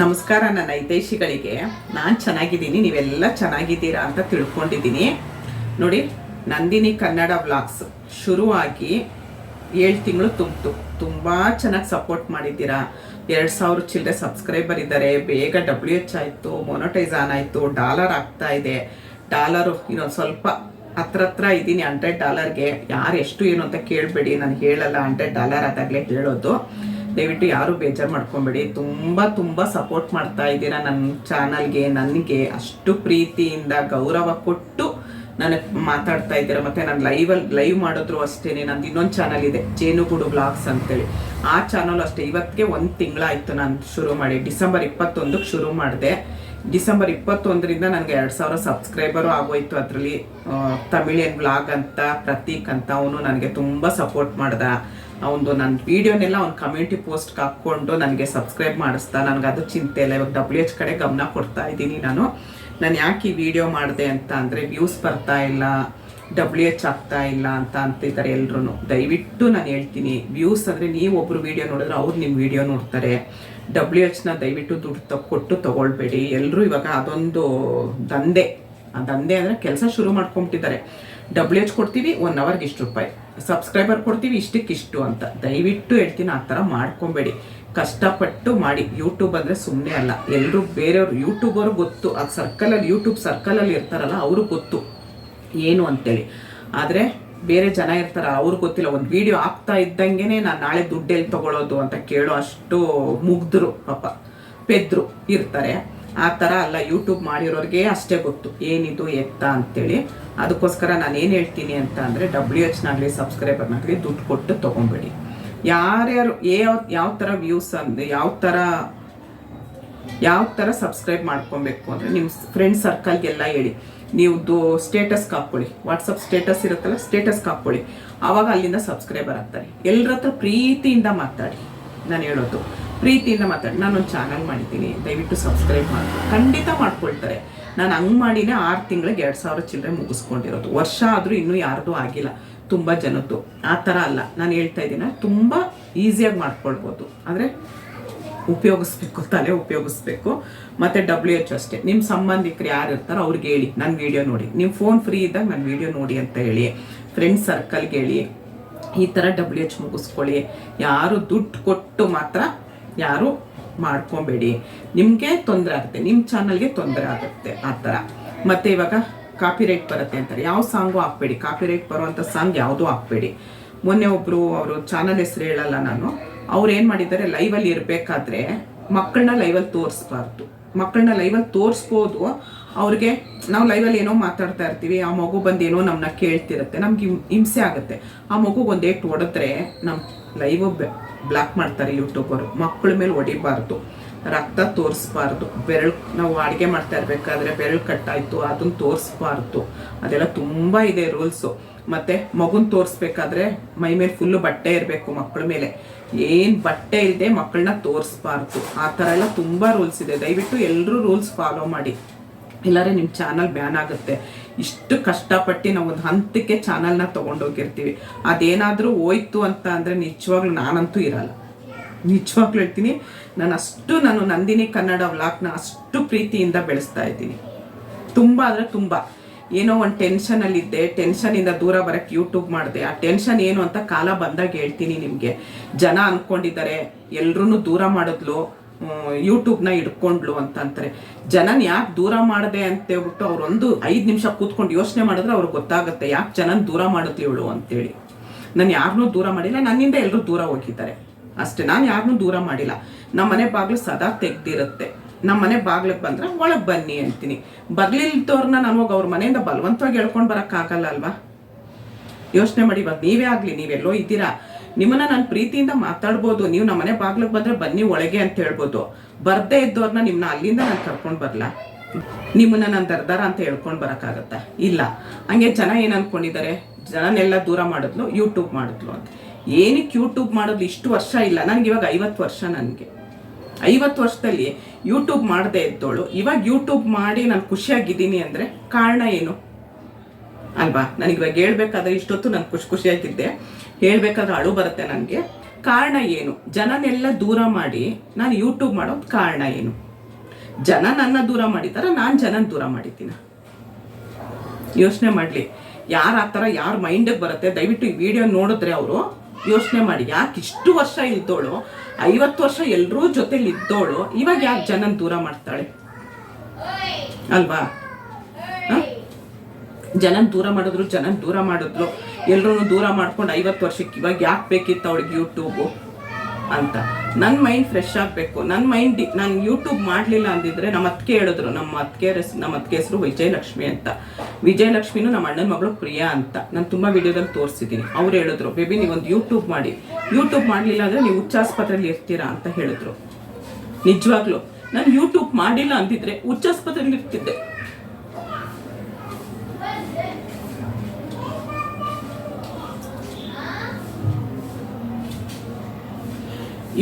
ನಮಸ್ಕಾರ ನನ್ನ ಹಿತೈಷಿಗಳಿಗೆ. ನಾನು ಚೆನ್ನಾಗಿದ್ದೀನಿ, ನೀವೆಲ್ಲ ಚೆನ್ನಾಗಿದ್ದೀರಾ ಅಂತ ತಿಳ್ಕೊಂಡಿದ್ದೀನಿ. ನೋಡಿ, ನಂದಿನಿ ಕನ್ನಡ ವ್ಲಾಗ್ಸ್ ಶುರುವಾಗಿ ಏಳು ತಿಂಗಳು ತುಂಬಿತು. ತುಂಬ ಚೆನ್ನಾಗಿ ಸಪೋರ್ಟ್ ಮಾಡಿದ್ದೀರಾ. ಎರಡು ಸಾವಿರ ಚಿಲ್ಲರೆ ಸಬ್ಸ್ಕ್ರೈಬರ್ ಇದ್ದಾರೆ. ಬೇಗ ಡಬ್ಲ್ಯೂ ಎಚ್ ಆಯಿತು ಮೊನೋಟೈಸ್ ಆನ್ ಆಯಿತು ಡಾಲರ್ ಆಗ್ತಾ ಇದೆ. ಡಾಲರು ಇನ್ನೊಂದು ಸ್ವಲ್ಪ ಹತ್ರ ಹತ್ರ ಇದ್ದೀನಿ ಹಂಡ್ರೆಡ್ ಡಾಲರ್ಗೆ ಯಾರು ಎಷ್ಟು ಏನು ಅಂತ ಕೇಳಬೇಡಿ, ನಾನು ಹೇಳಲ್ಲ ಹಂಡ್ರೆಡ್ ಡಾಲರ್ ಆದಾಗಲೇ ಹೇಳೋದು. ದಯವಿಟ್ಟು ಯಾರು ಬೇಜಾರು ಮಾಡ್ಕೊಬೇಡಿ. ತುಂಬ ತುಂಬ ಸಪೋರ್ಟ್ ಮಾಡ್ತಾ ಇದ್ದೀರಾ ನನ್ನ ಚಾನಲ್ಗೆ ನನಗೆ. ಅಷ್ಟು ಪ್ರೀತಿಯಿಂದ ಗೌರವ ಕೊಟ್ಟು ನನಗೆ ಮಾತಾಡ್ತಾ ಇದ್ದೀರಾ. ಮತ್ತು ನಾನು ಲೈವಲ್ಲಿ ಲೈವ್ ಮಾಡಿದ್ರು ಅಷ್ಟೇ ನಂದು ಇನ್ನೊಂದು ಚಾನಲ್ ಇದೆ, ಜೇನುಗೂಡು ಬ್ಲಾಗ್ಸ್ ಅಂತೇಳಿ. ಆ ಚಾನಲ್ ಅಷ್ಟೇ ಇವತ್ತಿಗೆ ಒಂದು ತಿಂಗಳಾಯಿತು ನಾನು ಶುರು ಮಾಡಿ. ಡಿಸೆಂಬರ್ ಇಪ್ಪತ್ತೊಂದಕ್ಕೆ ಶುರು ಮಾಡಿದೆ. ಡಿಸೆಂಬರ್ ಇಪ್ಪತ್ತೊಂದರಿಂದ ನನಗೆ ಎರಡು ಸಾವಿರ ಸಬ್ಸ್ಕ್ರೈಬರು ಆಗೋಯ್ತು ಅದರಲ್ಲಿ. ತಮಿಳಿಯನ್ ಬ್ಲಾಗ್ ಅಂತ, ಪ್ರತೀಕ್ ಅಂತ, ಅವನು ನನಗೆ ತುಂಬ ಸಪೋರ್ಟ್ ಮಾಡ್ದ. ಅವನು ನನ್ನ ವೀಡಿಯೋನೆಲ್ಲ ಅವ್ನು ಕಮ್ಯುನಿಟಿ ಪೋಸ್ಟ್ಗೆ ಹಾಕ್ಕೊಂಡು ನನಗೆ ಸಬ್ಸ್ಕ್ರೈಬ್ ಮಾಡಿಸ್ತಾ, ನನಗೆ ಅದು ಚಿಂತೆ ಇಲ್ಲ. ಇವಾಗ ಡಬ್ಲ್ಯೂ ಎಚ್ ಕಡೆ ಗಮನ ಕೊಡ್ತಾ ಇದ್ದೀನಿ ನಾನು. ನಾನು ಯಾಕೆ ಈ ವಿಡಿಯೋ ಮಾಡಿದೆ ಅಂತ ಅಂದರೆ ವ್ಯೂಸ್ ಬರ್ತಾ ಇಲ್ಲ ಡಬ್ಲ್ಯೂ ಎಚ್ ಆಗ್ತಾ ಇಲ್ಲ ಅಂತ ಅಂತಿದ್ದಾರೆ ಎಲ್ಲರೂ ದಯವಿಟ್ಟು ನಾನು ಹೇಳ್ತೀನಿ ವ್ಯೂಸ್ ಅಂದರೆ ನೀವು ಒಬ್ಬರು ವಿಡಿಯೋ ನೋಡಿದ್ರೆ ಅವ್ರು ನಿಮ್ಮ ವಿಡಿಯೋ ನೋಡ್ತಾರೆ. ಡಬ್ಲ್ಯೂ ಎಚ್ನ ದಯವಿಟ್ಟು ದುಡ್ಡು ತಗೊ ಕೊಟ್ಟು ತೊಗೊಳ್ಬೇಡಿ. ಎಲ್ಲರೂ ಇವಾಗ ಅದೊಂದು ದಂಧೆ. ಆ ದಂಧೆ ಅಂದರೆ ಕೆಲಸ ಶುರು ಮಾಡ್ಕೊಂಬಿಟ್ಟಿದ್ದಾರೆ. ಡಬ್ಲ್ಯೂ ಎಚ್ ಕೊಡ್ತೀವಿ ಒನ್ ಅವರ್ಗೆ ಇಷ್ಟು ರೂಪಾಯಿ. ಸಬ್ಸ್ಕ್ರೈಬರ್ ಕೊಡ್ತೀವಿ, ಇಷ್ಟಕ್ಕೆ ಇಷ್ಟು ಅಂತ. ದಯವಿಟ್ಟು ಹೇಳ್ತೀನಿ, ಆ ಥರ ಮಾಡ್ಕೊಬೇಡಿ. ಕಷ್ಟಪಟ್ಟು ಮಾಡಿ. ಯೂಟ್ಯೂಬ್ ಅಂದರೆ ಸುಮ್ಮನೆ ಅಲ್ಲ. ಎಲ್ಲರೂ ಬೇರೆಯವ್ರು ಯೂಟ್ಯೂಬರು ಗೊತ್ತು. ಆ ಸರ್ಕಲಲ್ಲಿ ಯೂಟ್ಯೂಬ್ ಸರ್ಕಲಲ್ಲಿ ಇರ್ತಾರಲ್ಲ, ಅವರು ಗೊತ್ತು. ಏನು ಅಂತೇಳಿ. ಆದರೆ, ಬೇರೆ ಜನ ಇರ್ತಾರ ಅವ್ರಿಗೆ ಗೊತ್ತಿಲ್ಲ. ಒಂದು ವಿಡಿಯೋ ಆಗ್ತಾ ಇದ್ದಂಗೆ ನಾನು ನಾಳೆ ದುಡ್ಡು ಎಲ್ಲಿ ತಗೊಳ್ಳೋದು ಅಂತ ಕೇಳೋ ಅಷ್ಟು ಮುಗ್ದ್ರು ಪಾಪ. ಪೆದ್ರು ಇರ್ತಾರೆ. ಆ ಥರ ಅಲ್ಲ ಯೂಟ್ಯೂಬ್ ಮಾಡಿರೋರಿಗೆ ಅಷ್ಟೇ ಗೊತ್ತು. ಏನಿದು ಎತ್ತ ಅಂತೇಳಿ. ಅದಕ್ಕೋಸ್ಕರ ನಾನು ಏನು ಹೇಳ್ತೀನಿ ಅಂತ ಅಂದರೆ ಡಬ್ಲ್ಯೂ ಎಚ್ನಾಗಲಿ ಸಬ್ಸ್ಕ್ರೈಬರ್ನಾಗಲಿ ದುಡ್ಡು ಕೊಟ್ಟು ತೊಗೊಬೇಡಿ. ಯಾರ್ಯಾರು, ಯಾವ ಯಾವ ಥರ ವ್ಯೂಸ್ ಅಂದರೆ ಯಾವ ಥರ ಯಾವ ಥರ ಸಬ್ಸ್ಕ್ರೈಬ್ ಮಾಡ್ಕೊಬೇಕು ಅಂದರೆ ನಿಮ್ಮ ಫ್ರೆಂಡ್ ಸರ್ಕಲ್ಗೆಲ್ಲ ಹೇಳಿ. ನೀವು ಸ್ಟೇಟಸ್ ಸ್ಟೇಟಸ್ಗೆ ಹಾಕ್ಕೊಳ್ಳಿ ವಾಟ್ಸಪ್ ಸ್ಟೇಟಸ್ ಇರುತ್ತಲ್ಲ ಸ್ಟೇಟಸ್ ಹಾಕ್ಕೊಳ್ಳಿ ಆವಾಗ ಅಲ್ಲಿಂದ ಸಬ್ಸ್ಕ್ರೈಬರ್ ಆಗ್ತಾರೆ. ಎಲ್ಲರ ಹತ್ರ ಪ್ರೀತಿಯಿಂದ ಮಾತಾಡಿ. ನಾನು ಹೇಳೋದು. ಪ್ರೀತಿಯಿಂದ ಮಾತಾಡಿ. ನಾನೊಂದು ಚಾನಲ್ ಮಾಡಿದ್ದೀನಿ. ದಯವಿಟ್ಟು ಸಬ್ಸ್ಕ್ರೈಬ್ ಮಾಡಿ ಖಂಡಿತ ಮಾಡ್ಕೊಳ್ತಾರೆ. ನಾನು ಹಂಗೆ ಮಾಡಿನೇ ಆರು ತಿಂಗಳಿಗೆ ಎರಡು ಸಾವಿರ ಚಿಲ್ಲರೆ ಮುಗಿಸ್ಕೊಂಡಿರೋದು. ವರ್ಷ ಆದರೂ ಇನ್ನೂ ಯಾರ್ದು ಆಗಿಲ್ಲ. ತುಂಬ ಜನದ್ದು. ಆ ಥರ ಅಲ್ಲ. ನಾನು ಹೇಳ್ತಾ ಇದ್ದೀನಿ, ತುಂಬ ಈಸಿಯಾಗಿ ಮಾಡ್ಕೊಳ್ಬೋದು. ಆದರೆ ಉಪಯೋಗಿಸ್ಬೇಕು, ತಲೆ ಉಪಯೋಗಿಸ್ಬೇಕು. ಮತ್ತು ಡಬ್ಲ್ಯೂ ಎಚ್ ಅಷ್ಟೇ. ನಿಮ್ಮ ಸಂಬಂಧಿಕರು ಯಾರು ಇರ್ತಾರೋ ಅವ್ರಿಗೆ ಹೇಳಿ. ನನ್ನ ವೀಡಿಯೋ ನೋಡಿ. ನಿಮ್ಮ ಫೋನ್ ಫ್ರೀ ಇದ್ದಾಗ ನನ್ನ ವೀಡಿಯೋ ನೋಡಿ ಅಂತ ಹೇಳಿ. ಫ್ರೆಂಡ್ ಸರ್ಕಲ್ಗೆ ಹೇಳಿ. ಈ ಥರ ಡಬ್ಲ್ಯೂ ಎಚ್ ಮುಗಿಸ್ಕೊಳ್ಳಿ. ಯಾರು ದುಡ್ಡು ಕೊಟ್ಟು ಮಾತ್ರ ಯಾರು? ಮಾಡ್ಕೊಬೇಡಿ. ನಿಮಗೆ ತೊಂದರೆ ಆಗುತ್ತೆ. ನಿಮ್ಮ ಚಾನಲ್ಗೆ ತೊಂದರೆ ಆಗುತ್ತೆ. ಆ ಥರ. ಮತ್ತು ಇವಾಗ ಕಾಪಿ ರೈಟ್ ಬರುತ್ತೆ ಅಂತಾರೆ. ಯಾವ ಸಾಂಗು ಹಾಕ್ಬೇಡಿ. ಕಾಪಿ ರೈಟ್ ಬರುವಂಥ ಸಾಂಗ್ ಯಾವುದೂ ಹಾಕ್ಬೇಡಿ. ಮೊನ್ನೆ ಒಬ್ಬರು ಅವರು ಚಾನಲ್ ಹೆಸರು ಹೇಳಲ್ಲ ನಾನು. ಅವ್ರು ಏನು ಮಾಡಿದ್ದಾರೆ? ಲೈವಲ್ಲಿ ಇರಬೇಕಾದ್ರೆ ಮಕ್ಕಳನ್ನ ಲೈವಲ್ಲಿ ತೋರಿಸ್ಬಾರ್ದು. ಮಕ್ಕಳನ್ನ ಲೈವಲ್ಲಿ ತೋರಿಸ್ಬೋದು. ಅವ್ರಿಗೆ ನಾವು ಲೈವಲ್ಲಿ ಏನೋ ಮಾತಾಡ್ತಾ ಇರ್ತೀವಿ. ಆ ಮಗು ಬಂದು ಏನೋ ನಮ್ಮನ್ನ ಕೇಳ್ತಿರುತ್ತೆ. ನಮ್ಗೆ ಹಿಂಸೆ ಆಗುತ್ತೆ. ಆ ಮಗುಗೆ ಒಂದೇಟ್ ಹೊಡೆದ್ರೆ ನಮ್ಮ ಲೈವ್ ಬ್ಲಾಕ್ ಮಾಡ್ತಾರೆ ಯೂಟ್ಯೂಬರು ಮಕ್ಕಳ ಮೇಲೆ ಹೊಡಿಬಾರ್ದು. ರಕ್ತ ತೋರಿಸ್ಬಾರ್ದು. ಬೆರಳು ನಾವು ಅಡುಗೆ ಮಾಡ್ತಾ ಇರಬೇಕಾದ್ರೆ ಬೆರಳು ಕಟ್ಟಾಯಿತು ಅದನ್ನು ತೋರಿಸ್ಬಾರ್ದು. ಅದೆಲ್ಲ ತುಂಬ ಇದೆ ರೂಲ್ಸು. ಮತ್ತು ಮಗುನ ತೋರಿಸ್ಬೇಕಾದ್ರೆ ಮೈ ಮೇಲೆ ಫುಲ್ಲು ಬಟ್ಟೆ ಇರಬೇಕು ಮಕ್ಕಳ ಮೇಲೆ. ಏನು ಬಟ್ಟೆ ಇಲ್ಲದೆ ಮಕ್ಕಳನ್ನ ತೋರಿಸ್ಬಾರ್ದು. ಆ ಥರ ಎಲ್ಲ ತುಂಬ ರೂಲ್ಸ್ ಇದೆ. ದಯವಿಟ್ಟು ಎಲ್ಲರೂ ರೂಲ್ಸ್ ಫಾಲೋ ಮಾಡಿ. ಇಲ್ಲಾರೆ ನಿಮ್ಮ ಚಾನಲ್ ಬ್ಯಾನ್ ಆಗುತ್ತೆ. ಇಷ್ಟು ಕಷ್ಟಪಟ್ಟು ನಾವು ಒಂದು ಹಂತಕ್ಕೆ ಚಾನಲ್ನ ತೊಗೊಂಡೋಗಿರ್ತೀವಿ. ಅದೇನಾದರೂ ಹೋಯ್ತು ಅಂತ ಅಂದರೆ ನಿಜವಾಗ್ಲೂ ನಾನಂತೂ ಇರಲ್ಲ. ನಿಜವಾಗ್ಲೂ ಹೇಳ್ತೀನಿ ನಾನು ಅಷ್ಟು ನಾನು ನಂದಿನಿ ಕನ್ನಡ ವ್ಲಾಗ್ನ ಅಷ್ಟು ಪ್ರೀತಿಯಿಂದ ಬೆಳೆಸ್ತಾ ಇದ್ದೀನಿ. ತುಂಬ ಅಂದರೆ ತುಂಬ. ಏನೋ ಒಂದು ಟೆನ್ಷನಲ್ಲಿದ್ದೆ ಟೆನ್ಷನಿಂದ ದೂರ ಬರೋಕ್ಕೆ ಯೂಟ್ಯೂಬ್ ಮಾಡಿದೆ. ಆ ಟೆನ್ಷನ್ ಏನು ಅಂತ ಕಾಲ ಬಂದಾಗ ಹೇಳ್ತೀನಿ ನಿಮಗೆ. ಜನ ಅಂದ್ಕೊಂಡಿದ್ದಾರೆ ಎಲ್ರೂ ದೂರ ಮಾಡಿದ್ಲು. ಯೂಟ್ಯೂಬ್ನ ಹಿಡ್ಕೊಂಡ್ಲು ಅಂತ ಅಂತಾರೆ. ಜನನ್ ಯಾಕೆ ದೂರ ಮಾಡಿದೆ ಅಂತ ಹೇಳ್ಬಿಟ್ಟು ಅವರೊಂದು ಐದು ನಿಮಿಷ ಕೂತ್ಕೊಂಡು ಯೋಚನೆ ಮಾಡಿದ್ರೆ ಅವ್ರಿಗೆ ಗೊತ್ತಾಗುತ್ತೆ ಯಾಕೆ ಜನನ್ ದೂರ ಮಾಡಿದ್ಲು ಇವಳು ಅಂತೇಳಿ. ನಾನು ಯಾರನ್ನೂ ದೂರ ಮಾಡಿಲ್ಲ, ನನ್ನಿಂದ ಎಲ್ಲರೂ ದೂರ ಹೋಗಿದ್ದಾರೆ. ಅಷ್ಟೇ, ನಾನು ಯಾರನ್ನೂ ದೂರ ಮಾಡಿಲ್ಲ. ನಮ್ಮ ಮನೆ ಬಾಗಿಲು ಸದಾ ತೆಗ್ದಿರುತ್ತೆ. ನಮ್ಮ ಮನೆ ಬಾಗ್ಲಿಗೆ ಬಂದ್ರೆ ಒಳಗೆ ಬನ್ನಿ ಅಂತೀನಿ. ಬರ್ಲಿಲ್ದವ್ರನ್ನ ನಾನು ಹೋಗಿ ಅವ್ರ ಮನೆಯಿಂದ ಬಲವಂತವಾಗಿ ಹೇಳ್ಕೊಂಡು ಬರೋಕ್ಕಾಗಲ್ಲ ಅಲ್ವಾ? ಯೋಚನೆ ಮಾಡಿ ಇವಾಗ ನೀವೇ ಆಗಲಿ, ನೀವೆಲ್ಲೋ ಇದ್ದೀರಾ? ನಿಮ್ಮನ್ನ ನಾನು ಪ್ರೀತಿಯಿಂದ ಮಾತಾಡ್ಬೋದು. ನೀವು ನಮ್ಮ ಮನೆ ಬಾಗ್ಲಿಗೆ ಬಂದ್ರೆ ಬನ್ನಿ ಒಳಗೆ ಅಂತ ಹೇಳ್ಬೋದು. ಬರ್ದೇ ಇದ್ದವ್ರನ್ನ ನಿಮ್ಮನ್ನ ಅಲ್ಲಿಂದ ನಾನು ಕರ್ಕೊಂಡು ಬರಲ್ಲ ನಿಮ್ಮನ್ನ ನಾನು ದರ್ದಾರ ಅಂತ ಹೇಳ್ಕೊಂಡು ಬರೋಕ್ಕಾಗತ್ತಾ? ಇಲ್ಲ. ಹಂಗೆ ಜನ ಏನು ಅನ್ಕೊಂಡಿದ್ದಾರೆ ಜನನೆಲ್ಲ ದೂರ ಮಾಡಿದ್ಲು ಯೂಟ್ಯೂಬ್ ಮಾಡಿದ್ಲು ಅಂತ. ಏನಕ್ಕೆ ಯೂಟ್ಯೂಬ್ ಮಾಡೋದು ಇಷ್ಟು ವರ್ಷ ಇಲ್ಲ. ನನಗೆ ಇವಾಗ ಐವತ್ತು ವರ್ಷ ನನಗೆ. ಐವತ್ತು ವರ್ಷದಲ್ಲಿ ಯೂಟ್ಯೂಬ್ ಮಾಡದೆ ಇದ್ದೋಳು. ಇವಾಗ ಯೂಟ್ಯೂಬ್ ಮಾಡಿ ನಾನು ಖುಷಿಯಾಗಿದ್ದೀನಿ ಅಂದರೆ ಕಾರಣ ಏನು? ಅಲ್ವಾ? ನನಗೆ ಇವಾಗ ಹೇಳ್ಬೇಕಾದ್ರೆ ಇಷ್ಟೊತ್ತು ನಾನು ಖುಷಿ ಖುಷಿಯಾಗಿದ್ದೆ. ಹೇಳ್ಬೇಕಾದ್ರೆ ಅಳು ಬರುತ್ತೆ ನನಗೆ. ಕಾರಣ ಏನು? ಜನನೆಲ್ಲ ದೂರ ಮಾಡಿ ನಾನು ಯೂಟ್ಯೂಬ್ ಮಾಡೋದು ಕಾರಣ ಏನು? ಜನ ನನ್ನ ದೂರ ಮಾಡಿದಾರ ನಾನು ಜನನ ದೂರ ಮಾಡಿದ್ದೀನಿ? ಯೋಚನೆ ಮಾಡಲಿ. ಯಾರು ಆ ಥರ, ಯಾರ ಮೈಂಡಿಗೆ ಬರುತ್ತೆ? ದಯವಿಟ್ಟು ಈ ವಿಡಿಯೋ ನೋಡಿದ್ರೆ ಅವರು ಯೋಚನೆ ಮಾಡಿ. ಯಾಕೆ ಇಷ್ಟು ವರ್ಷ ಇದ್ದೋಳು ಐವತ್ತು ವರ್ಷ ಎಲ್ಲರೂ ಜೊತೆಲಿ ಇದ್ದೋಳು. ಇವಾಗ ಯಾಕೆ ಜನನ ದೂರ ಮಾಡ್ತಾಳೆ? ಅಲ್ವಾ? ಜನನ ದೂರ ಮಾಡಿದ್ರು, ಜನನ್ ದೂರ ಮಾಡಿದ್ರು. ಎಲ್ರೂ ದೂರ ಮಾಡ್ಕೊಂಡು ಐವತ್ತು ವರ್ಷಕ್ಕೆ ಇವಾಗ ಯಾಕೆ ಬೇಕಿತ್ತು ಅವಳಿಗೆ ಯೂಟ್ಯೂಬು ಅಂತ. ನನ್ನ ಮೈಂಡ್ ಫ್ರೆಶ್ ಆಗಬೇಕು. ನನ್ನ ಮೈಂಡ್ ನಾನು ಯೂಟ್ಯೂಬ್ ಮಾಡಲಿಲ್ಲ ಅಂದಿದ್ರೆ ನಮ್ಮ ಅತ್ತಿಗೆ ಹೇಳಿದ್ರು, ನಮ್ಮ ಅತ್ತಿಗೆ ನಮ್ಮ ಅತ್ತಿಗೆ ಹೆಸರು ವಿಜಯಲಕ್ಷ್ಮಿ ಅಂತ. ವಿಜಯಲಕ್ಷ್ಮಿನೂ ನಮ್ಮ ಅಣ್ಣನ ಮಗಳು ಪ್ರಿಯಾ ಅಂತ. ನಾನು ತುಂಬ ವಿಡಿಯೋದಲ್ಲಿ ತೋರಿಸಿದ್ದೀನಿ. ಅವ್ರು ಹೇಳಿದ್ರು, ಬೇಬಿ ಒಂದು ಯೂಟ್ಯೂಬ್ ಮಾಡಿ. ಯೂಟ್ಯೂಬ್ ಮಾಡಲಿಲ್ಲ ಅಂದರೆ ನೀವು ಹುಚ್ಚಾಸ್ಪತ್ರೆಯಲ್ಲಿ ಇರ್ತೀರಾ ಅಂತ ಹೇಳಿದ್ರು. ನಿಜವಾಗ್ಲೂ. ನಾನು ಯೂಟ್ಯೂಬ್ ಮಾಡಿಲ್ಲ ಅಂದಿದ್ರೆ ಹುಚ್ಚಾಸ್ಪತ್ರೆಯಲ್ಲಿ ಇರ್ತಿದ್ದೆ.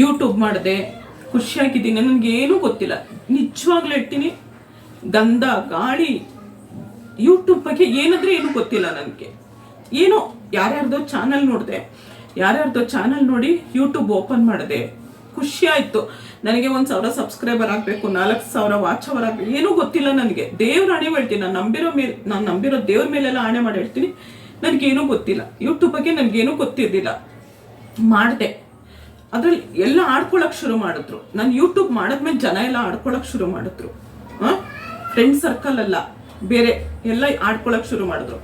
ಯೂಟ್ಯೂಬ್ ಮಾಡಿದೆ, ಖುಷಿಯಾಗಿದ್ದೀನಿ. ನನಗೆ ಏನೂ ಗೊತ್ತಿಲ್ಲ. ನಿಜವಾಗ್ಲೂ ಹೇಳ್ತೀನಿ ಗಂಧ ಗಾಳಿ ಯೂಟ್ಯೂಬ್ ಬಗ್ಗೆ ಏನಾದರೂ ಏನೂ ಗೊತ್ತಿಲ್ಲ ನನಗೆ. ಏನೋ ಯಾರ್ಯಾರ್ದೋ ಚಾನಲ್ ನೋಡಿದೆ. ಯಾರ್ಯಾರ್ದೋ ಚಾನಲ್ ನೋಡಿ ಯೂಟ್ಯೂಬ್ ಓಪನ್ ಮಾಡಿದೆ. ಖುಷಿ ಆಯಿತು. ನನಗೆ ಒಂದು ಸಾವಿರ ಸಬ್ಸ್ಕ್ರೈಬರ್ ಆಗಬೇಕು, ನಾಲ್ಕು ಸಾವಿರ ವಾಚ್ ಅವರ್ ಆಗಬೇಕು, ಏನೂ ಗೊತ್ತಿಲ್ಲ ನನಗೆ. ದೇವ್ರ ಆಣೆ ಹೇಳ್ತೀನಿ. ನಾನು ನಂಬಿರೋ ಮೇಲೆ, ನಾನು ನಂಬಿರೋ ದೇವ್ರ ಮೇಲೆಲ್ಲ ಆಣೆ ಮಾಡಿ ಹೇಳ್ತೀನಿ. ನನಗೇನೂ ಗೊತ್ತಿಲ್ಲ. ಯೂಟ್ಯೂಬ್ ಬಗ್ಗೆ ನನಗೇನೂ ಗೊತ್ತಿರಲಿಲ್ಲ. ಮಾಡಿದೆ. ಅದ್ರಲ್ಲಿ ಎಲ್ಲ ಆಡ್ಕೊಳಕ್ ಶುರು ಮಾಡಿದ್ರು. ನಾನು ಯೂಟ್ಯೂಬ್ ಮಾಡಿದ್ಮೇಲೆ ಜನ ಎಲ್ಲ ಆಡ್ಕೊಳಕ್ ಶುರು ಮಾಡಿದ್ರು. ಫ್ರೆಂಡ್ ಸರ್ಕಲ್ ಅಲ್ಲ. ಬೇರೆ ಎಲ್ಲ ಆಡ್ಕೊಳಕ್ ಶುರು ಮಾಡಿದ್ರು.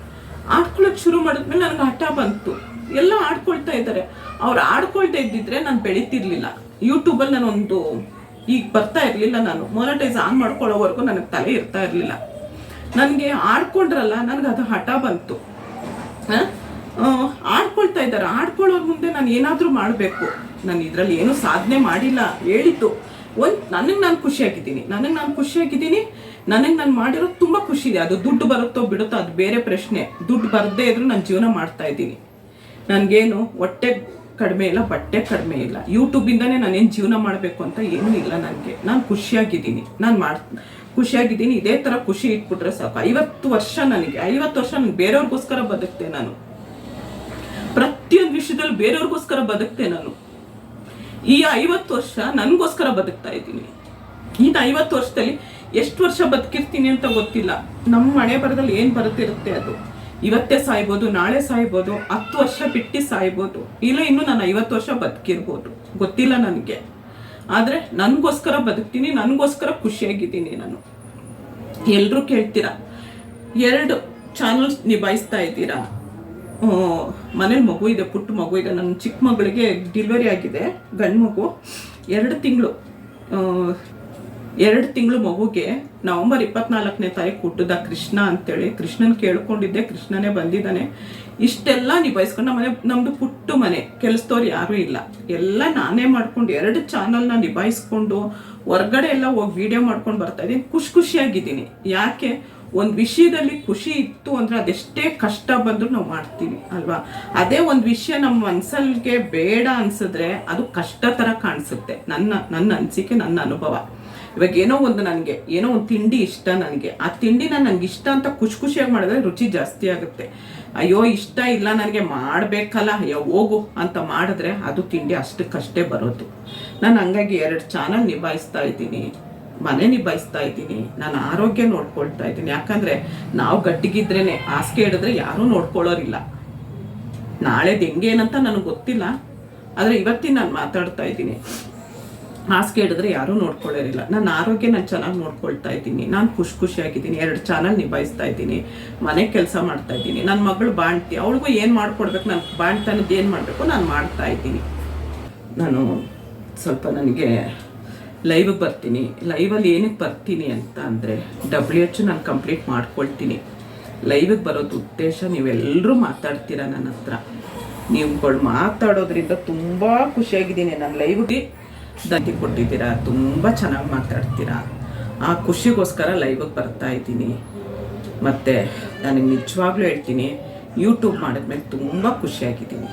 ಆಡ್ಕೊಳಕ್ ಶುರು ಮಾಡಿದ್ಮೇಲೆ ನನಗೆ ಹಠ ಬಂತು. ಎಲ್ಲ ಆಡ್ಕೊಳ್ತಾ ಇದ್ದಾರೆ. ಅವ್ರು ಆಡ್ಕೊಳ್ತಾ ಇದ್ದಿದ್ರೆ ನಾನು ಬೆಳಿತಿರ್ಲಿಲ್ಲ. ಯೂಟ್ಯೂಬಲ್ಲಿ ನಾನು ಒಂದು ಈಗ ಬರ್ತಾ ಇರಲಿಲ್ಲ ನಾನು. ಮೊನಟೈಸ್ ಆನ್ ಮಾಡ್ಕೊಳ್ಳೋವರೆಗೂ ನನಗೆ ತಲೆ ಇರ್ತಾ ಇರಲಿಲ್ಲ. ನನಗೆ ಆಡ್ಕೊಂಡ್ರಲ್ಲ, ನನಗೆ ಅದು ಹಠ ಬಂತು. ಆಡ್ಕೊಳ್ತಾ ಇದ್ದಾರೆ. ಆಡ್ಕೊಳ್ಳೋರ್ ಮುಂದೆ ನಾನು ಏನಾದರೂ ಮಾಡಬೇಕು. ನಾನು ಇದರಲ್ಲಿ ಏನು ಸಾಧನೆ ಮಾಡಿಲ್ಲ, ಹೇಳಿತ್ತು. ಒಂದು, ನನಗೆ ನಾನು ಖುಷಿಯಾಗಿದ್ದೀನಿ ನನಗೆ ನಾನು ಖುಷಿಯಾಗಿದ್ದೀನಿ ನನಗೆ ನಾನು ಮಾಡಿರೋ ತುಂಬ ಖುಷಿ ಇದೆ. ಅದು ದುಡ್ಡು ಬರುತ್ತೋ ಬಿಡುತ್ತೋ ಅದು ಬೇರೆ ಪ್ರಶ್ನೆ. ದುಡ್ಡು ಬರದೇ ಇದ್ರೂ ನಾನು ಜೀವನ ಮಾಡ್ತಾ ಇದ್ದೀನಿ. ನನಗೇನು ಹೊಟ್ಟೆ ಕಡಿಮೆ ಇಲ್ಲ, ಬಟ್ಟೆ ಕಡಿಮೆ ಇಲ್ಲ. ಯೂಟ್ಯೂಬಿಂದನೇ ನಾನೇನು ಜೀವನ ಮಾಡಬೇಕು ಅಂತ ಏನೂ ಇಲ್ಲ ನನಗೆ. ನಾನು ಖುಷಿಯಾಗಿದ್ದೀನಿ ನಾನು ಮಾಡ್ ಖುಷಿಯಾಗಿದ್ದೀನಿ ಇದೇ ಥರ ಖುಷಿ ಇಟ್ಬಿಟ್ರೆ ಸಾಕು. ಐವತ್ತು ವರ್ಷ ನನಗೆ, ಐವತ್ತು ವರ್ಷ ನಾನು ಬೇರೆಯವ್ರಿಗೋಸ್ಕರ ಬದುಕ್ತೆ ನಾನು. ಪ್ರತಿಯೊಂದು ವಿಷಯದಲ್ಲಿ ಬೇರೆಯವ್ರಿಗೋಸ್ಕರ ಬದುಕ್ತೆ ನಾನು. ಈ ಐವತ್ತು ವರ್ಷ ನನಗೋಸ್ಕರ ಬದುಕ್ತಾ ಇದ್ದೀನಿ. ಇನ್ನು ಐವತ್ತು ವರ್ಷದಲ್ಲಿ ಎಷ್ಟು ವರ್ಷ ಬದುಕಿರ್ತೀನಿ ಅಂತ ಗೊತ್ತಿಲ್ಲ. ನಮ್ಮ ಮನೆ ಬರದಲ್ಲಿ ಏನು ಬರುತ್ತಿರುತ್ತೆ ಅದು? ಇವತ್ತೇ ಸಾಯ್ಬೋದು, ನಾಳೆ ಸಾಯ್ಬೋದು, ಹತ್ತು ವರ್ಷ ಬಿಟ್ಟು ಸಾಯ್ಬೋದು, ಇಲ್ಲ ಇನ್ನು ನಾನು ಐವತ್ತು ವರ್ಷ ಬದುಕಿರ್ಬೋದು. ಗೊತ್ತಿಲ್ಲ ನನಗೆ. ಆದರೆ ನನಗೋಸ್ಕರ ಬದುಕ್ತೀನಿ, ನನಗೋಸ್ಕರ ಖುಷಿಯಾಗಿದ್ದೀನಿ ನಾನು. ಎಲ್ಲರೂ ಕೇಳ್ತೀರಾ? ಎರಡು ಚಾನಲ್ಸ್ ನಿಭಾಯಿಸ್ತಾ ಇದ್ದೀರಾ? ಮನೇಲಿ ಮಗು ಇದೆ, ಪುಟ್ಟ ಮಗು ಇದೆ ನನ್ನ ಚಿಕ್ಕ ಮಗಳಿಗೆ ಡಿಲಿವರಿ ಆಗಿದೆ, ಗಂಡು ಮಗು. ಎರಡು ತಿಂಗಳು ಎರಡು ತಿಂಗಳು ಮಗುಗೆ ನವಂಬರ್ ಇಪ್ಪತ್ನಾಲ್ಕನೇ ತಾರೀಕು ಹುಟ್ಟಿದ ಕೃಷ್ಣ ಅಂತೇಳಿ, ಕೃಷ್ಣನ್ ಕೇಳ್ಕೊಂಡಿದ್ದೆ, ಕೃಷ್ಣನೇ ಬಂದಿದ್ದಾನೆ. ಇಷ್ಟೆಲ್ಲ ನಿಭಾಯಿಸ್ಕೊಂಡು ನಮ್ಮನೆ ನಮ್ಮದು ಪುಟ್ಟು ಮನೆ, ಕೆಲಸದವ್ರು ಯಾರೂ ಇಲ್ಲ. ಎಲ್ಲ ನಾನೇ ಮಾಡ್ಕೊಂಡು ಎರಡು ಚಾನಲ್ನ ನಿಭಾಯಿಸ್ಕೊಂಡು, ಹೊರ್ಗಡೆ ಎಲ್ಲ ಹೋಗಿ ವಿಡಿಯೋ ಮಾಡ್ಕೊಂಡು ಬರ್ತಾ ಇದ್ದೀನಿ, ಖುಷಿ ಖುಷಿಯಾಗಿದ್ದೀನಿ. ಯಾಕೆ? ಒಂದು ವಿಷಯದಲ್ಲಿ ಖುಷಿ ಇತ್ತು ಅಂದ್ರೆ ಅದೆಷ್ಟೇ ಕಷ್ಟ ಬಂದರೂ ನಾವು ಮಾಡ್ತೀವಿ, ಅಲ್ವಾ? ಅದೇ ಒಂದು ವಿಷಯ ನಮ್ಮ ಮನ್ಸಲ್ಗೆ ಬೇಡ ಅನ್ಸಿದ್ರೆ ಅದು ಕಷ್ಟ ಥರ ಕಾಣಿಸುತ್ತೆ, ನನ್ನ ನನ್ನ ಅನಿಸಿಕೆ, ನನ್ನ ಅನುಭವ. ಇವಾಗ ಏನೋ ಒಂದು ನನಗೆ, ಏನೋ ಒಂದು ತಿಂಡಿ ಇಷ್ಟ ನನಗೆ. ಆ ತಿಂಡಿನ ನನಗೆ ಇಷ್ಟ ಅಂತ ಖುಷಿ ಖುಷಿಯಾಗಿ ಮಾಡಿದ್ರೆ ರುಚಿ ಜಾಸ್ತಿ ಆಗುತ್ತೆ. ಅಯ್ಯೋ, ಇಷ್ಟ ಇಲ್ಲ ನನಗೆ, ಮಾಡಬೇಕಲ್ಲ, ಅಯ್ಯೋ, ಹೋಗು ಅಂತ ಮಾಡಿದ್ರೆ ಅದು ತಿಂಡಿ ಅಷ್ಟಕ್ಕಷ್ಟೇ ಬರೋದು. ನಾನು ಹಂಗಾಗಿ ಎರಡು ಚಾನಲ್ ನಿಭಾಯಿಸ್ತಾ ಇದ್ದೀನಿ. ಮನೆ ನಿಭಾಯಿಸ್ತಾ ಇದ್ದೀನಿ, ನಾನು ಆರೋಗ್ಯ ನೋಡ್ಕೊಳ್ತಾ ಇದ್ದೀನಿ. ಯಾಕಂದ್ರೆ ನಾವು ಗಟ್ಟಿಗಿದ್ರೇನೆ ಹಾಸಿಗೆ ಹಿಡಿದ್ರೆ ಯಾರೂ ನೋಡ್ಕೊಳ್ಳೋರಿಲ್ಲ. ನಾಳೆದು ಹೆಂಗೇನಂತ ನನಗೆ ಗೊತ್ತಿಲ್ಲ, ಆದರೆ ಇವತ್ತಿನ ನಾನು ಮಾತಾಡ್ತಾ ಇದ್ದೀನಿ. ಹಾಸಿಗೆ ಹಿಡಿದ್ರೆ ಯಾರೂ ನೋಡ್ಕೊಳ್ಳೋರಿಲ್ಲ. ನನ್ನ ಆರೋಗ್ಯ ನಾನು ಚೆನ್ನಾಗಿ ನೋಡ್ಕೊಳ್ತಾ ಇದ್ದೀನಿ. ನಾನು ಖುಷಿ ಖುಷಿಯಾಗಿದ್ದೀನಿ. ಎರಡು ಚಾನಲ್ ನಿಭಾಯಿಸ್ತಾ ಇದ್ದೀನಿ. ಮನೆ ಕೆಲಸ ಮಾಡ್ತಾ ಇದ್ದೀನಿ. ನನ್ನ ಮಗಳು ಬಾಣ್ತಿ, ಅವಳಿಗೂ ಏನು ಮಾಡ್ಕೊಡ್ಬೇಕು, ನಾನು ಬಾಣ್ತನದ್ದು ಏನು ಮಾಡಬೇಕು, ನಾನು ಮಾಡ್ತಾ ಇದ್ದೀನಿ. ನಾನು ಸ್ವಲ್ಪ ನನಗೆ ಲೈವ್ಗೆ ಬರ್ತೀನಿ. ಲೈವಲ್ಲಿ ಏನಕ್ಕೆ ಬರ್ತೀನಿ ಅಂತ ಅಂದರೆ ಡಬ್ಲ್ಯೂ ಎಚ್ ನಾನು ಕಂಪ್ಲೀಟ್ ಮಾಡ್ಕೊಳ್ತೀನಿ. ಲೈವಿಗೆ ಬರೋದು ಉದ್ದೇಶ ನೀವೆಲ್ಲರೂ ಮಾತಾಡ್ತೀರ ನನ್ನ ಹತ್ರ. ನೀವುಗಳು ಮಾತಾಡೋದ್ರಿಂದ ತುಂಬ ಖುಷಿಯಾಗಿದ್ದೀನಿ. ನಾನು ಲೈವ್ಗೆ ದಂತಿ ಕೊಟ್ಟಿದ್ದೀರಾ? ತುಂಬ ಚೆನ್ನಾಗಿ ಮಾತಾಡ್ತೀರಾ? ಆ ಖುಷಿಗೋಸ್ಕರ ಲೈವಿಗೆ ಬರ್ತಾ ಇದ್ದೀನಿ. ಮತ್ತು ನನಗೆ ನಿಜವಾಗ್ಲೂ ಹೇಳ್ತೀನಿ ಯೂಟ್ಯೂಬ್ ಮಾಡಿದ್ಮೇಲೆ ತುಂಬ ಖುಷಿಯಾಗಿದ್ದೀನಿ.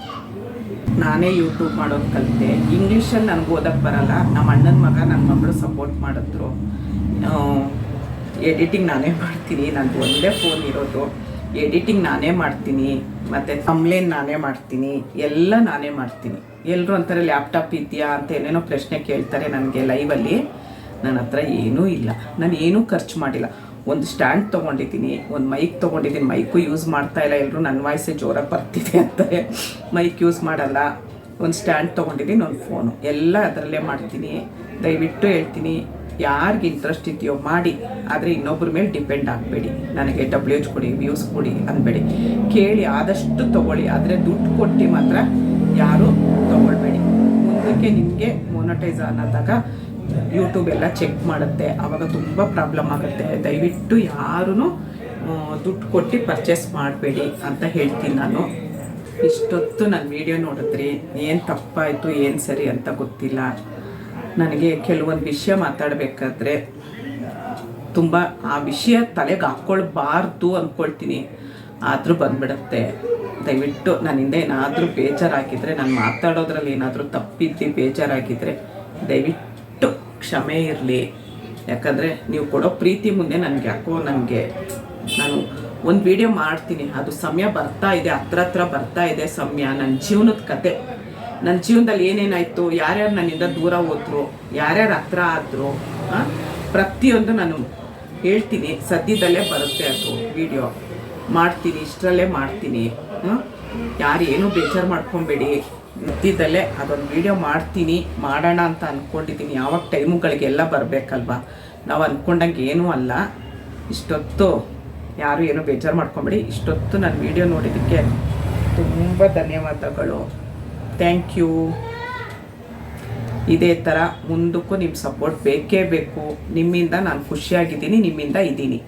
ನಾನೇ ಯೂಟ್ಯೂಬ್ ಮಾಡೋದು ಕಲಿತೆ. ಇಂಗ್ಲೀಷಲ್ಲಿ ನನಗೆ ಓದಕ್ಕೆ ಬರಲ್ಲ. ನಮ್ಮ ಅಣ್ಣನ ಮಗ ನನ್ನ ಮಗಳು ಸಪೋರ್ಟ್ ಮಾಡಿದ್ರು. ಎಡಿಟಿಂಗ್ ನಾನೇ ಮಾಡ್ತೀನಿ. ನಂದು ಒಂದೇ ಫೋನ್ ಇರೋದು. ಎಡಿಟಿಂಗ್ ನಾನೇ ಮಾಡ್ತೀನಿ. ಮತ್ತು ಕಂಪ್ಲೇನ್ ನಾನೇ ಮಾಡ್ತೀನಿ. ಎಲ್ಲ ನಾನೇ ಮಾಡ್ತೀನಿ. ಎಲ್ಲರೂ ಅಂತಾರೆ ಲ್ಯಾಪ್ಟಾಪ್ ಇದೆಯಾ ಅಂತ ಏನೇನೋ ಪ್ರಶ್ನೆ ಕೇಳ್ತಾರೆ ನನಗೆ ಲೈವಲ್ಲಿ ನನ್ನ ಹತ್ರ ಏನೂ ಇಲ್ಲ. ನಾನು ಏನೂ ಖರ್ಚು ಮಾಡಿಲ್ಲ. ಒಂದು ಸ್ಟ್ಯಾಂಡ್ ತೊಗೊಂಡಿದ್ದೀನಿ, ಒಂದು ಮೈಕ್ ತೊಗೊಂಡಿದ್ದೀನಿ. ಮೈಕು ಯೂಸ್ ಮಾಡ್ತಾ ಇಲ್ಲ. ಎಲ್ಲರೂ ನನ್ನ ವಾಯ್ಸೇ ಜೋರಾಗಿ ಬರ್ತಿದೆ ಅಂತ ಮೈಕ್ ಯೂಸ್ ಮಾಡಲ್ಲ. ಒಂದು ಸ್ಟ್ಯಾಂಡ್ ತೊಗೊಂಡಿದ್ದೀನಿ, ಒಂದು ಫೋನು ಎಲ್ಲ ಅದರಲ್ಲೇ ಮಾಡ್ತೀನಿ. ದಯವಿಟ್ಟು ಹೇಳ್ತೀನಿ, ಯಾರಿಗೆ ಇಂಟ್ರೆಸ್ಟ್ ಇದೆಯೋ ಮಾಡಿ. ಆದರೆ ಇನ್ನೊಬ್ಬರ ಮೇಲೆ ಡಿಪೆಂಡ್ ಆಗಬೇಡಿ. ನನಗೆ ಡಬ್ಲ್ಯೂ ಎಚ್ ಕೊಡಿ ವ್ಯೂಸ್ ಕೊಡಿ ಅನ್ಬೇಡಿ ಕೇಳಿ, ಆದಷ್ಟು ತೊಗೊಳ್ಳಿ. ಆದರೆ ದುಡ್ಡು ಕೊಟ್ಟು ಮಾತ್ರ ಯಾರೂ ತೊಗೊಳ್ಬೇಡಿ. ಮುಂದಕ್ಕೆ ನಿಮಗೆ ಮೊನಟೈಸ್ ಅನ್ನೋದಾಗ ಯೂಟ್ಯೂಬ್ ಎಲ್ಲ ಚೆಕ್ ಮಾಡುತ್ತೆ. ಆವಾಗ ತುಂಬ ಪ್ರಾಬ್ಲಮ್ ಆಗುತ್ತೆ. ದಯವಿಟ್ಟು ಯಾರೂ ದುಡ್ಡು ಕೊಟ್ಟು ಪರ್ಚೇಸ್ ಮಾಡಬೇಡಿ ಅಂತ ಹೇಳ್ತೀನಿ ನಾನು. ಇಷ್ಟೊತ್ತು ನನ್ನ ವಿಡಿಯೋ ನೋಡಿದ್ರಿ ಏನು ತಪ್ಪಾಯಿತು, ಏನು ಸರಿ ಅಂತ ಗೊತ್ತಿಲ್ಲ. ನನಗೆ ಕೆಲವೊಂದು ವಿಷಯ ಮಾತಾಡಬೇಕಾದ್ರೆ ತುಂಬ ಆ ವಿಷಯ ತಲೆಗೆ ಹಾಕ್ಕೊಳ್ಬಾರ್ದು ಅಂದ್ಕೊಳ್ತೀನಿ ಆದರೂ ಬಂದ್ಬಿಡುತ್ತೆ. ದಯವಿಟ್ಟು ನನ್ನಿಂದ ಏನಾದರೂ ಬೇಜಾರಾಗಿದ್ದರೆ ನಾನು ಮಾತಾಡೋದ್ರಲ್ಲಿ ಏನಾದರೂ ತಪ್ಪಿದ್ದು ಬೇಜಾರಾಗಿದ್ದರೆ ದಯವಿಟ್ಟು ಕ್ಷಮೆ ಇರಲಿ. ಯಾಕಂದರೆ ನೀವು ಕೊಡೋ ಪ್ರೀತಿ ಮುಂದೆ ನನಗೆ ಯಾಕೋ ನನಗೆ, ನಾನು ಒಂದು ವಿಡಿಯೋ ಮಾಡ್ತೀನಿ. ಅದು ಸಮಯ ಬರ್ತಾ ಇದೆ, ಹತ್ರ ಹತ್ರ ಬರ್ತಾ ಇದೆ ಸಮಯ. ನನ್ನ ಜೀವನದ ಕತೆ. ನನ್ನ ಜೀವನದಲ್ಲಿ ಏನೇನಾಯಿತು? ಯಾರ್ಯಾರು ನನ್ನಿಂದ ದೂರ ಹೋದ್ರು? ಯಾರ್ಯಾರು ಹತ್ರ ಆದರು? ಪ್ರತಿಯೊಂದು ನಾನು ಹೇಳ್ತೀನಿ. ಸದ್ಯದಲ್ಲೇ ಬರುತ್ತೆ ಅದು ವಿಡಿಯೋ ಮಾಡ್ತೀನಿ, ಇಷ್ಟರಲ್ಲೇ ಮಾಡ್ತೀನಿ. ಯಾರು ಏನೂ ಬೇಜಾರು ಮಾಡ್ಕೊಬೇಡಿ. ಸದ್ಯದಲ್ಲೇ ಅದೊಂದು ವಿಡಿಯೋ ಮಾಡ್ತೀನಿ, ಮಾಡೋಣ ಅಂತ ಅಂದ್ಕೊಂಡಿದ್ದೀನಿ ಯಾವಾಗ ಟೈಮುಗಳಿಗೆಲ್ಲ ಬರಬೇಕಲ್ವ? ನಾವು ಅಂದ್ಕೊಂಡಂಗೆ ಏನೂ ಅಲ್ಲ. ಇಷ್ಟೊತ್ತು ಯಾರು ಏನೂ ಬೇಜಾರು ಮಾಡ್ಕೊಬೇಡಿ. ಇಷ್ಟೊತ್ತು ನನ್ನ ವಿಡಿಯೋ ನೋಡಿದ್ದಕ್ಕೆ ತುಂಬ ಧನ್ಯವಾದಗಳು. ಥ್ಯಾಂಕ್ ಯು ಇದೇ ಥರ ಮುಂದಕ್ಕೂ ನಿಮ್ಮ ಸಪೋರ್ಟ್ ಬೇಕೇ ಬೇಕು. ನಿಮ್ಮಿಂದ ನಾನು ಖುಷಿಯಾಗಿದ್ದೀನಿ, ನಿಮ್ಮಿಂದ ಇದ್ದೀನಿ.